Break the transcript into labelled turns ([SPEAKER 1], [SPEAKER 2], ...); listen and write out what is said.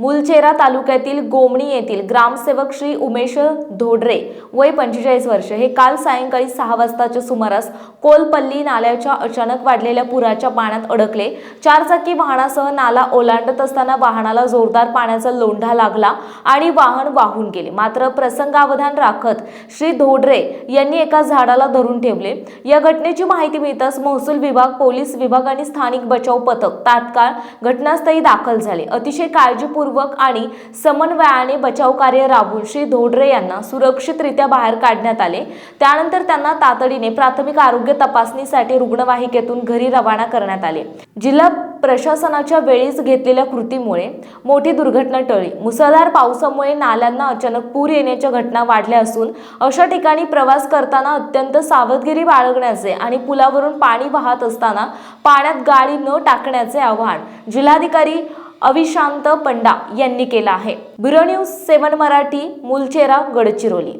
[SPEAKER 1] मुलचेरा तालुक्यातील गोमणी येथील ग्रामसेवक श्री उमेश धोडरे वय पंचेचाळीस वर्ष. हे काल सायंकाळी सहा वाजताच्या सुमारास कोलपल्ली नाल्याच्या अचानक वाढलेल्या पुराच्या पाण्यात अडकले. चारचाकी वाहनासह नाला ओलांडत असताना वाहनाला जोरदार पाण्याचा लोंढा लागला आणि वाहन वाहून गेले. मात्र प्रसंगावधान राखत श्री धोडरे यांनी एका झाडाला धरून ठेवले. या घटनेची माहिती मिळताच महसूल विभाग पोलीस विभाग आणि स्थानिक बचाव पथक तात्काळ घटनास्थळी दाखल झाले. अतिशय काळजीपूर्वक आणि समन्वयाने बचाव कार्य राबवून श्री धोडरे यांना सुरक्षितरित्या बाहेर काढण्यात आले. त्यानंतर त्यांना तातडीने प्राथमिक आरोग्य तपासणीसाठी रुग्णवाहिकेतून घरी रवाना करण्यात आले. जिल्हा प्रशासनाच्या वेळीच घेतलेल्या कृतीमुळे मोठी दुर्घटना टळली. मुसळधार पावसामुळे नाल्यांना अचानक पूर येण्याच्या घटना वाढल्या असून अशा ठिकाणी प्रवास करताना अत्यंत सावधगिरी बाळगण्याचे आणि पुलावरून पाणी वाहत असताना पाण्यात गाडी न टाकण्याचे आवाहन जिल्हाधिकारी अविशांत पंडा यांनी केला आहे. Bureau news seven Marathi Mulchera Gadchiroli.